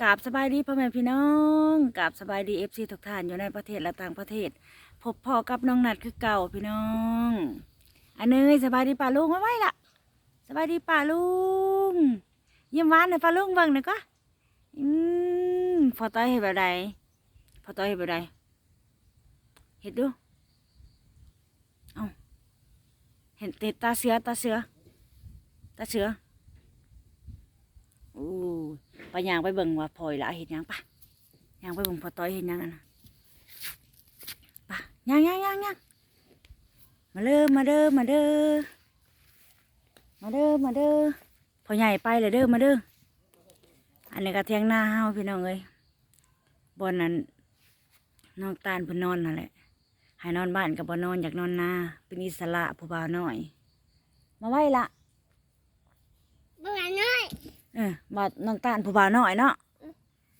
กราบสบายดีพ่อแม่พี่น้องกราบสบายดีเอฟซีทุกท่านอยู่ในประเทศและต่างประเทศ พบพ่อกับน้องนัดคือเก่าพี่น้อง อันเนยสบายดีป่าลุงมาไว้ละสบายดีป่าลุงเยี่ยมหวานหน่อยป่าลุงเบิ่งหน่อยก็อืมพอต้อยเห็นแบบใดพอต้อยเห็นแบบใดเห็ดดูเอาเห็นเตตาเสือตาเสือตาเสืออู้ ไปย่างไปเบิ่งว่าพลอยละเห็นยังปะย่างไปเบิ่งพอต้อยเห็นยังอะนะปะย่างย่างย่างย่างมาเด้อมาเด้อมาเด้อมาเด้อมาเด้อพอใหญ่ไปเลยเด้อมาเด้ออันนี้ก็เทียงหน้าเฮาพี่น้องเอ้ยบนนั้นน้องตาลพิ่นนอนนั่นแหละให้นอนบ้านกับบ่นอนอยากนอนนาเป็นอิสระผู้บ่าวน้อย มาไว้ละบ่หวน้อย เออบ่าน้องตาลผู้บ่าวน้อยเนาะ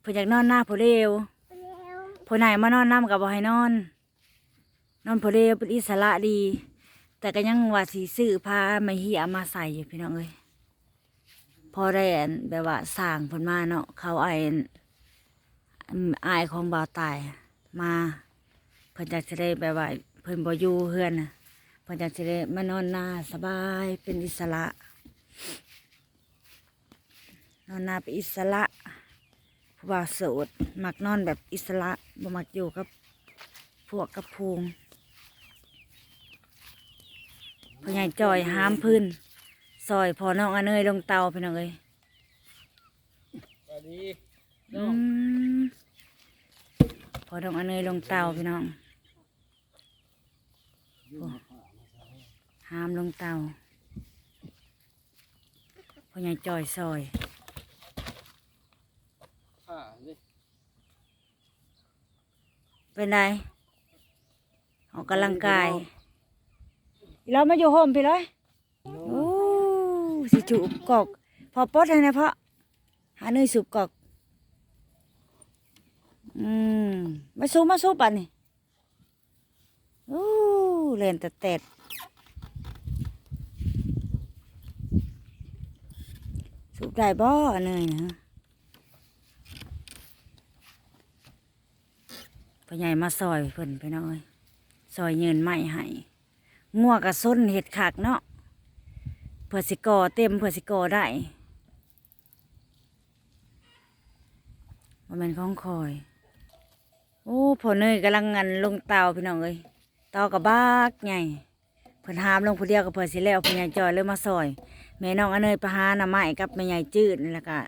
เพิ่นอยากนอนหน้าผู้เร็วเร็วผู้ไหนมานอนน้ำกับบ่ให้นอน นอนผู้เดียวเป็นอิสระดี แต่ก็ยังว่าสีซื้อผ้าไม่เหียมาใส่อยู่พี่น้องเอ้ยพอได้อันแบบว่าสร้างเพิ่นมาเนาะเขาไอ้อันอืมอายของบ่าวตายมาเพิ่นอยากจะได้แบบว่าเพิ่นบ่อยู่เฮือนน่ะเพิ่นอยากจะได้มานอนหน้าสบายเป็นอิสระ นอนนาเป็นอิสระผู้บ่าวโสดมักนอนแบบอิสระบ่มักอยู่กับพวกกับพูงพ่อใหญ่จอยห้ามพื้นซอยพอน้องอนเนยลงเตาพี่น้องเอ้ยสวัสดีอืมพอน้องอนเนยลงเตาพี่น้องโอ้ห้ามลงเตาพ่อใหญ่จอยซอย อ่าดิ เป็นไรออกกำลังกาย เรามาอยู่โฮมพี่เลยโอ้สิจูบกอกพอปดให้นะพ่อหาเนยสูบกอกอืมมาสูบมาสูบป่ะนี่โอ้เล่นแต่เต็ดสูบได้บ่อันเนยนะ พ่อใหญ่มาซอยเพิ่นไปหน่อยซอยเงินไม้ให้งัวกระส้นเห็ดขากเนาะเผื่อสิกอเต็มเผื่อสิกอได้มันเป็นของคอย โอ้พ่อเนยกำลังงันลงเตาพี่น้องเอ้ยเตากับบ้ากใหญ่เพิ่นหามลงผู้เดียวกับเผื่อสิแล้วพ่อใหญ่จอยเลยมาซอยแม่น้องอเนยไปหาหน่อไม้กับแม่ใหญ่จืดนี่แหละก็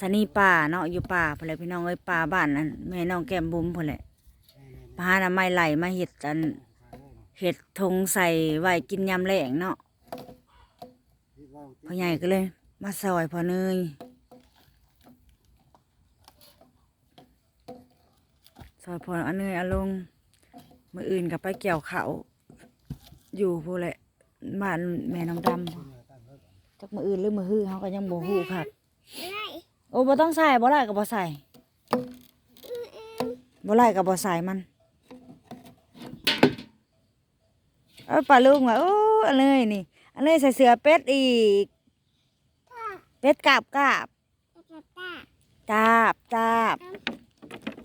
สนีป่าเนาะอยู่ป่าพุ่นแหละพี่น้องเอ้ยป่าบ้านนั้นแม่น้องแก้มบุ้มพุ่นแหละ ไปหาหน่อไม้ไหลมาเห็ดอันเห็ดทงใส่ไว้กินยำแรงเนาะพ่อใหญ่ก็เลย มาซอยพ่อเนยซอยพ่ออนเนยเอาลงมืออื่นกับไปเกี่ยวเขาอยู่พูแหละบ้านแม่น้องดำจักมืออื่นหรือมือฮื้อเขาก็ยังบ่ฮู้ครับโอ้บ่ต้องใส่บ่ได้ก็บ่ใส่บ่ไล่ก็บ่ใส่มัน เอ้ยปลาลุงว่ะโอ้อันเลยนี่อันเลยใส่เสื้อเป็ดอีก เป็ดกาบกาบจะป้าจาบจาบ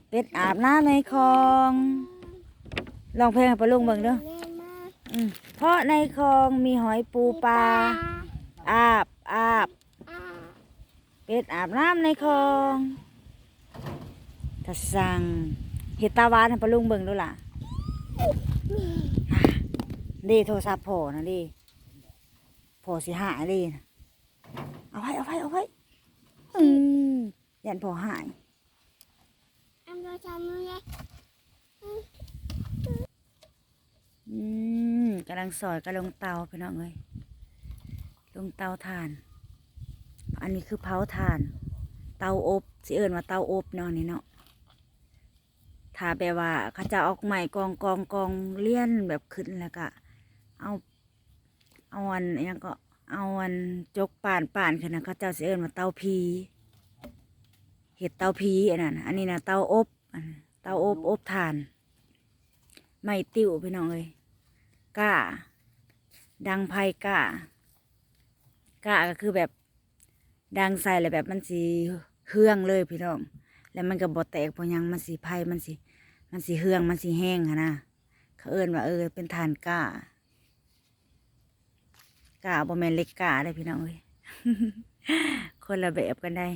เป็ดอาบน้ำในคลองลองเพลงให้ปลาลุงเบิ่งเด้อเล่นมาอืมเพราะในคลองมีหอยปูปลาอาบอาบอ่าเป็ดอาบน้ำในคลองกระสังเห็ดตาหวานให้ปลาลุงเบิ่งดูล่ะ ดีโทรศัพท์โผล่นะดีโผล่สิหายดีนะเอาไว้เอาไว้เอาไว้อืมยันโผล่หายอันโดจามือเลยอืมกำลังสอยกำลังเตาพี่น้องเอ้ยลงเตาถ่าน อันนี้คือเผาถ่าน เตาอบสิเอิญว่าเตาอบเนาะนี่เนาะถ้าแปลว่าเขาจะเออกใหม่กองกองกองเลี่ยนแบบขึ้นแล้วก็ เอาเอาอันยังก็เอาอันจกป่านป่านขึ้นนะเขาเจ้าสิเอิญว่าเตาพีเห็ดเตาพีอันนั้นอันนี้นะเตาอบอันเตาอบอบถ่าน ไม่ติ้วพี่น้องเอ้ยก้า ดังไพ่ก้าก้าก็คือแบบดังใส่เลยแบบมันสีเฮืองเลยพี่น้อง แล้วมันก็บ่แตกพราะหยังมันสิไผ่มันสิมันสิเฮืองมันสิแห้งหั้นะเขาเอิ้นว่าเออเป็นฐานก้า กาบ่แมนเล็กกาได้พี่น้องเอ้ยคนละแบบกันได้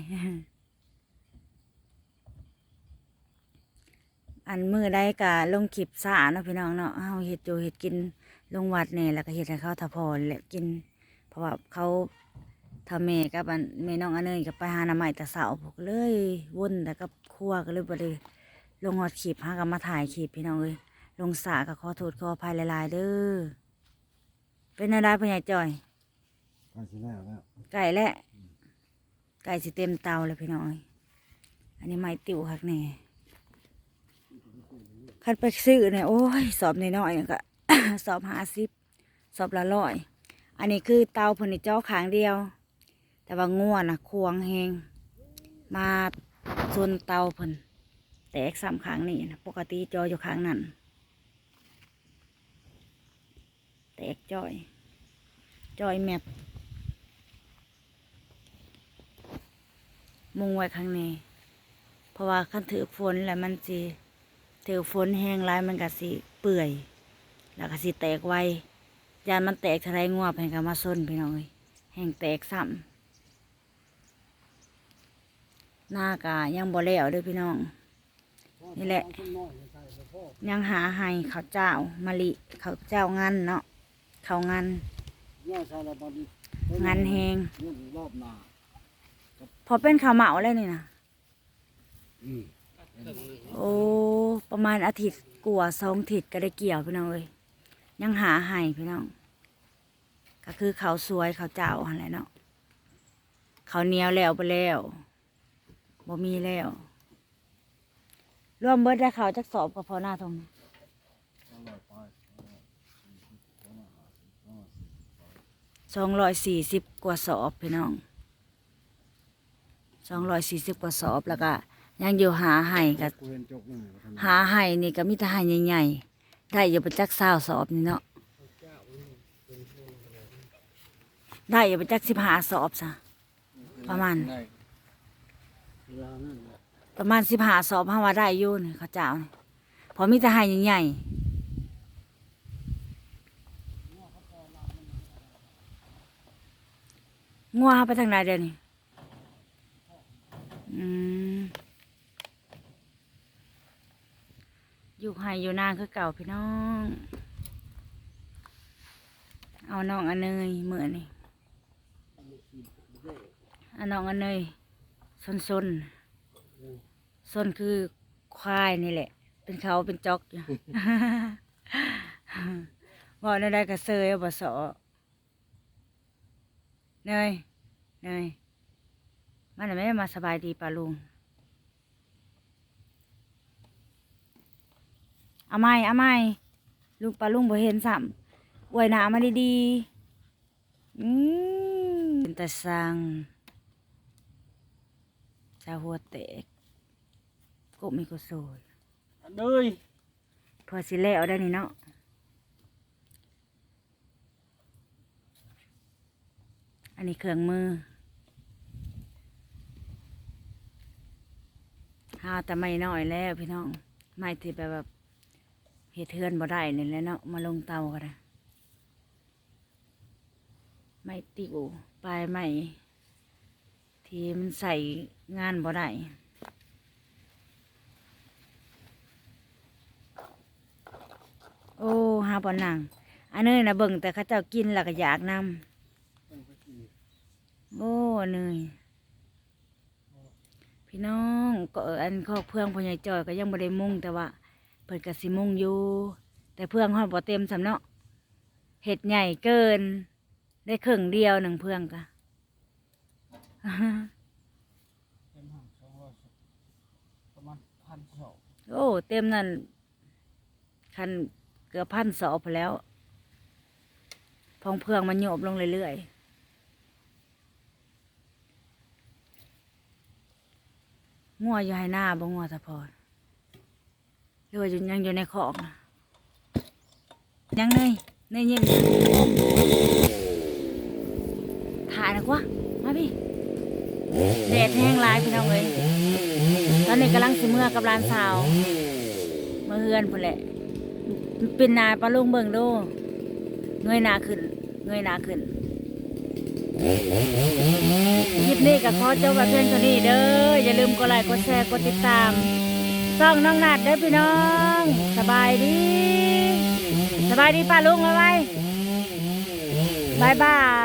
อันมือได้กะลงคลิปสาเนาะพี่น้องเนาะเฮาเฮ็ดอยู่เฮ็ดกินลงวัดเนี่ยแล้วก็เฮ็ดให้เขาทะพอแหละกิน เพราะว่าเขาทำแม่กับอันแม่น้องอันเนยกับไปหาหน้าใหม่แต่เสาพวกเลยวุ่นแต่กับครัวก็เลยบ่ได้ลงฮอดคลิปหากับมาถ่ายคลิปพี่น้องเอ้ยลงสาก็ขอโทษขออภัยหลายๆเด้อ เป็นอะไรพ่อใหญ่จ้อยก็สิแล้วแล้วไก่และไก่สิเต็มเตาเลยพี่น้องเอ้ยอันนี้ไม้ติวคักแน่คันไปซื้อเนี่ยโอ้ยสอบน้อยๆก็สอบห้าสิบสอบละร้อย อันนี้คือเตาเพนนิเจาขางเดียว แต่ว่าง่วนนะควงแหงมาส่วนเตาเพิ่นแตกสามขางนี่นะปกติจออยู่ข้างนั้น แตกจอย จอยแมปมุงไว้ข้างในเพราะว่าคันถือฝนแล้วมันสิถือฝนแห้งไรมันก็สิเปื่อย แล้วก็สิแตกไว ยานมันแตกทะเลงัวเพิ่นก็มาส้นพี่น้องเอ้ยแห้งแตกซ้ำหน้ากายังบ่แล้วเด้อพี่น้อง นี่แหละ ยังหาให้ข้าเจ้ามะลิเขาเจ้างันเนาะ ข้าวงันย่อชาลาบันงันแหงเรื่องรอบหน้าพอเป็นข้าวเหมาแล้วนี่นะอืมโอ้ประมาณอาทิตย์กว่าสองอาทิตย์ก็ได้เกี่ยวพี่น้องเอ้ยยังหาให้พี่น้อง ก็คือเขาวสวยเขาวเจ้าอะไรเนาะเขาวเหนียวแล้วไปแล้วบ่มีแล้วรวมเบิดได้เขาวจักสอบกับพอหน้าทงนี่ อร่อยไป สองร้อยสี่สิบกว่าสอบพี่น้องสองร้อยสี่สิบกว่าสอบแล้วก็ยังอยู่หาให้กับหาไหาให้นี่ก็มีแต่ให้ใหญ่ๆได้อยู่ประจักเศร้าสอบนี่เนาะได้อยู่ประจักสิบหาสอบซะประมาณ ประมาณสิบหาสอบห้าว่าได้อยู่นี่เขาเจ้านี่เพอมีแต่ให้ใหญ่ๆ งัวไปทางไหนเดี๋ยวนี้อยู่ให้อยู่นานคือเก่าพี่น้อง เอาน้องอันเนยเหมือนนี่อันน้องอันเนยซนซนซนคือควายนี่แหละ เป็นเขาเป็นจอกอยู่บอกได้ได้กระเซยเอาบ่สอ เนยเนยมันไม่ได้มาสบายดีป่ะลุง เอาไม่เอาไม่ลุงปลาลุงบ่เห็นซ้ำอวยหนามาดีๆอืมเป็นแต่สั่งชาหัวแตกกบมีกุโซยอันเนยพอสิแล้วได้นี่เนาะ อันนี้เครื่องมือหาแต่ไม่น้อยแล้วพี่น้อง ไม่ที่แบบแบบเฮ็ดเทือนบ่ได้นี่แหละเนาะมาลงเตาก็ได้ไม่ติวปลายไม่ที่มันใส่งานบ่ได้โอ้หาบ่หนังอันนี้นะเบิ่งแต่ข้าเจ้ากินแล้วก็อยากนำ โอ้เนยพี่น้องก็อันครอเพื่องพ่อใหญ่จอยก็ยังบ่ได้มุ่งแต่ว่าเพิ่นก็สิมุ่งอยู่แต่เพื่องฮอดบ่เต็มสำเนาะเห็ดใหญ่เกิน ได้ครึ่งเดียวหนึ่งเพื่องกะเป็นห้าสองร้อยสิบประโอ้ เต็มนั่นคันเกือบพันสอบไปแล้ว พองเพื่องมันโยบลงเรื่อยๆ งัวอยู่ให้หน้าบ่งัวตะพอนหรือว่ายู่ยังอยู่ในของน่ะยังเนยเนยยิงถ่ายนะกว่ามาพี่แดดแห้งร้ายพี่น้องเลยตอนนี้กำลังสิเมื่อกับร้านสาวมื่อเฮือนพุ่นแหละ เป็นนาปลาลุงเบิ่งดูเงยหน้าขึ้น เงยหน้าขึ้น คลิปนี้ก็ขอจบแบบเพียงเท่านี้เด้อ อย่าลืมกดไลค์ กดแชร์ กดติดตามซ่องน้องนัดเด้อพี่น้อง สบายดี สบายดีป้าลุงเอาไว้บายบาย